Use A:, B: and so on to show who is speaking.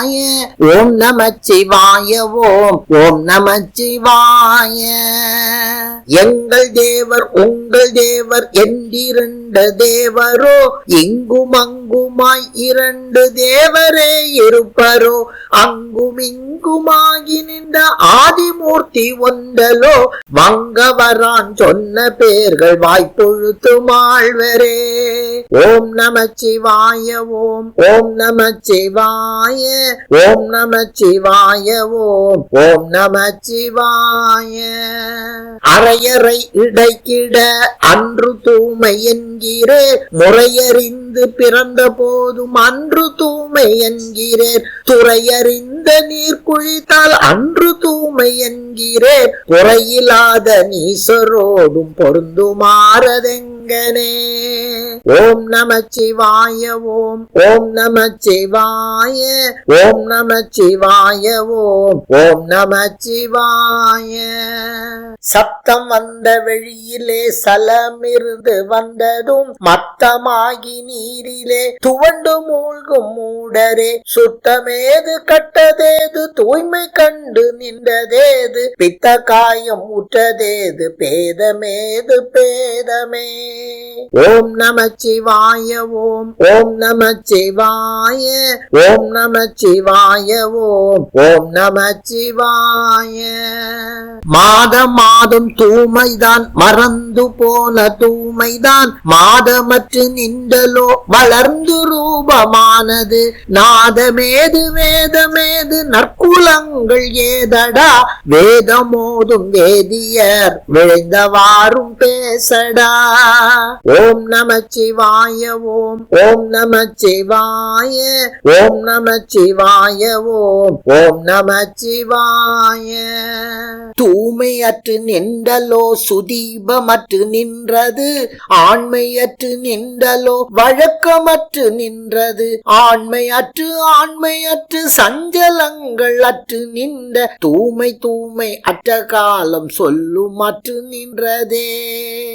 A: சிவாய ஓம் நமச்சிவாய ஓம். ஓம் நமச்சிவாய. எங்கள் தேவர் உங்கள் தேவர் என்றிரண்டு தேவரோ இங்கும் அங்குமாய் இரண்டு தேவரே இருப்பரோ அங்கும் இங்குமாகி நின்ற ஆதிமூர்த்தி ஒன்றலோ வங்கவரான் சொன்ன பேர்கள் வாய்ப்பொழுத்து மாழ்வரே ஓம் நமச்சிவாய ஓம். ஓம் நமச்சிவாய. ஓம் நமச்சிவாய ஓம். ஓம். நமச்சிவாய அரையறை இடைக்கிட அன்று தூமை என்கிறேர் முறையறிந்து பிறந்த போதும் அன்று தூமை என்கிறேர் துறையறிந்த நீர் குழித்தால் அன்று தூமை என்கிறேர் குறையில்லாத நீசரோடும் பொருந்துமாறதெங்கனே ஓம் நமச்சிவாய ஓம். ஓம் நமச்சிவாய ஓம் நமச்சிவாய ஓம். ஓம் நமச்சிவாய. சப்தம் வந்த வெளியிலே சலமிருந்து வந்ததும் மத்தமாகி நீரிலே துவண்டு மூழ்கும் மூடரே சுத்தமேது கட்டதேது தூய்மை கண்டு நின்றதேது பித்த காயம் உற்றதேது பேதமேது பேதமே. ஓம் நமச்சிவாய ஓம். ஓம் நமச்சிவாய ஓம் நமச்சிவாய ஓம். ஓம் நமச்சிவாய. மாதம் மாதம் தூமைதான் மறந்து போன தூமைதான். மாதமற்று நின்றலோ வளர்ந்து ரூபமானது. நாதமேது வேதமேது நற்குலங்கள் ஏதடா. வேதமோதும் வேதியர் விழைந்தவாறும் பேசடா. ஓம் நமச்சிவாய ஓம். ஓம் நமச்சிவாய ஓம் நமச்சிவாய ஓம். ஓம் நமச்சிவாய. தூய்மையற்று நின்றலோ சுதீபமற்று நின்றது. ஆண்மையற்று நின்றலோ வழக்கமற்று நின்றது. ஆண்மையற்று ஆண்மையற்று சஞ்சலங்கள் அற்று நின்ற தூமை தூமை அற்ற காலம் சொல்லுமற்று நின்றதே.